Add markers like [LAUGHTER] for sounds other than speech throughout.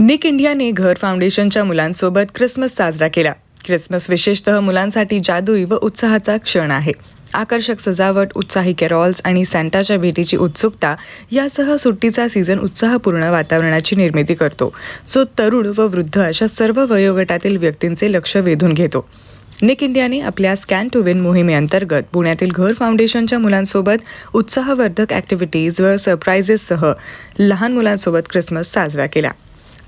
निक इंडियाने घर फाउंडेशनच्या मुलांसोबत क्रिसमस साजरा केला. क्रिसमस विशेषतः मुलांसाठी जादुई व उत्साहाचा क्षण आहे. आकर्षक सजावट उत्साही कॅरॉल्स आणि सॅन्टाच्या भेटीची उत्सुकता यासह सुट्टीचा सीझन उत्साहपूर्ण वातावरणाची निर्मिती करतो. जो तरुण व वृद्ध अशा सर्व वयोगटातील व्यक्तींचे लक्ष वेधून घेतो. निक इंडियाने आपल्या स्कॅन टू विन मोहिमेअंतर्गत पुण्यातील घर फाउंडेशनच्या मुलांसोबत उत्साहवर्धक ॲक्टिव्हिटीज व सरप्राइजेससह लहान मुलांसोबत क्रिसमस साजरा केला.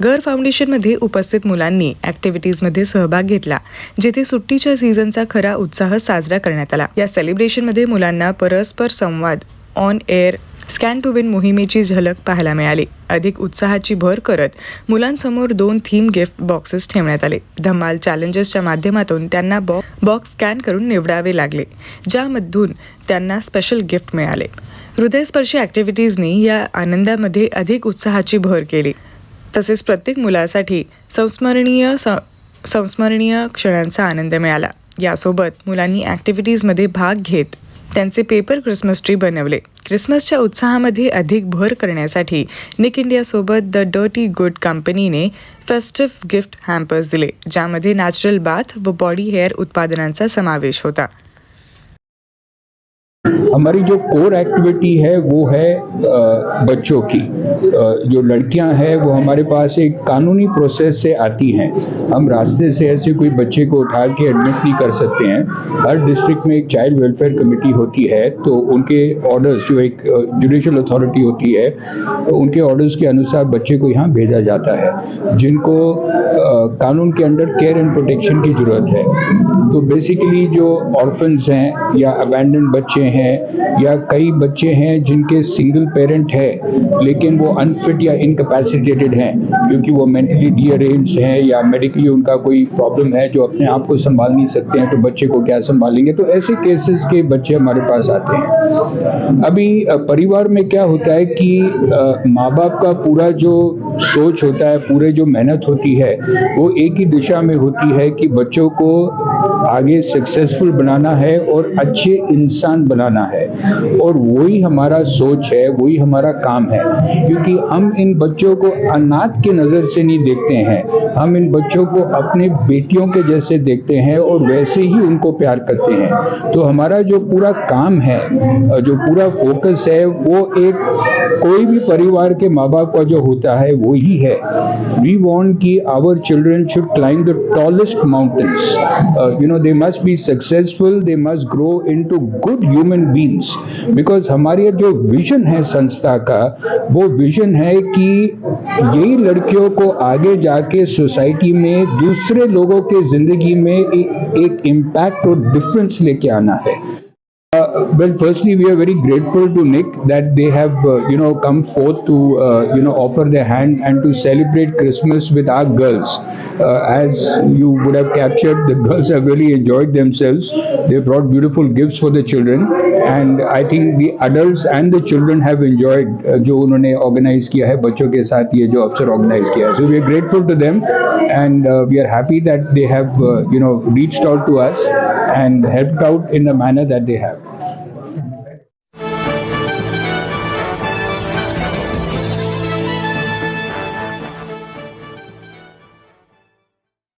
घर फाउंडेशनमध्ये उपस्थित मुलांनी ॲक्टिव्हिटीजमध्ये सहभाग घेतला जिथे सुट्टीच्या सीझनचा खरा उत्साह साजरा करण्यात आला. या सेलिब्रेशनमध्ये मुलांना परस्पर संवाद on air scan to win मोहिमेची झलक पाहायला मिळाली. अधिक उत्साहाची भर करत मुलांसमोर दोन थीम गिफ्ट बॉक्सेस ठेवण्यात आले. धमाल चॅलेंजेसच्या माध्यमातून त्यांना बॉक्स स्कॅन करून निवडावे लागले ज्यामधून त्यांना स्पेशल गिफ्ट मिळाले. हृदयस्पर्शी ॲक्टिव्हिटीजनी या आनंदामध्ये अधिक उत्साहाची भर केली. तसेच प्रत्येक मुलासाठी संस्मरणीय स- संस्मरणीय क्षणांचा आनंद मिळाला. यासोबत मुलांनी ॲक्टिव्हिटीजमध्ये भाग घेत त्यांचे पेपर क्रिसमस ट्री बनवले. क्रिसमसच्या उत्साहामध्ये अधिक भर करण्यासाठी निक इंडियासोबत द डर्टी गुड कंपनीने फेस्टिव्ह गिफ्ट हॅम्पर्स दिले ज्यामध्ये नॅचरल बाथ व बॉडी हेअर उत्पादनांचा समावेश होता. हमारी जो कोर एक्टिविटी है, वो है बच्चों की। जो लड़कियाँ हैं, वो हमारे पास एक कानूनी प्रोसेस से आती हैं। हम रास्ते से ऐसे कोई बच्चे को उठा के एडमिट नहीं कर सकते हैं। हर डिस्ट्रिक्ट में एक चाइल्ड वेलफेयर कमेटी होती है तो उनके ऑर्डर्स जो एक जुडिशल अथॉरिटी होती है तो उनके ऑर्डर्स के अनुसार बच्चे को यहाँ भेजा जाता है। जिनको कानून के अंडर केयर एंड प्रोटेक्शन की ज़रूरत है। तो बेसिकली जो ऑर्फन्स हैं या अबैंडन बच्चे हैं या कई बच्चे हैं जिनके सिंगल पेरेंट है, लेकिन वो अनफिट या इनकैपेसिटेटेड हैं, क्योंकि वो मेंटली डीअरेंज हैं या मेडिकली उनका कोई प्रॉब्लम है जो अपने आप को संभाल नहीं सकते हैं तो बच्चे को क्या संभालेंगे? तो ऐसे केसेस के बच्चे हमारे पास आते हैं। अभी परिवार में क्या होता है कि माँ बाप का पूरा जो सोच होता है, पूरे जो मेहनत होती है, वो एक ही दिशा में होती है कि बच्चों को आगे सक्सेसफुल बनाना है और अच्छे इंसान बनाना है। और वही हमारा सोच है, वही हमारा काम है। क्योंकि हम इन बच्चों को अनाथ की नज़र से नहीं देखते हैं। हम इन बच्चों को अपने बेटियों के जैसे देखते हैं और वैसे ही उनको प्यार करते हैं। तो हमारा जो पूरा काम है, जो पूरा फोकस है, वो एक कोई भी परिवार के माँ बाप का जो होता है वो ही। है वी वॉन्ट कि our children should climb the tallest mountains you know they must be successful they must grow into good human beings because हमारे जो विजन है संस्था का, वो विजन है कि यही लड़कियों को आगे जाके सोसाइटी में, दूसरे लोगों के ज़िंदगी में एक इम्पैक्ट और डिफरेंस लेके आना है। Uh, well, firstly, we are very grateful to Nick that they have, uh, you know, come forth to, uh, you know, offer their hand and to celebrate Christmas with our girls. Uh, as you would have captured, the girls [LAUGHS] have really enjoyed themselves. They brought beautiful gifts for the children, and I think the adults and the children have enjoyed uh, जो उन्होंने organize किया है बच्चों के साथ ये जो अवसर organize किया है. So we are grateful to them, and uh, we are happy that they have, uh, you know, reached out to us and helped out in the manner that they have.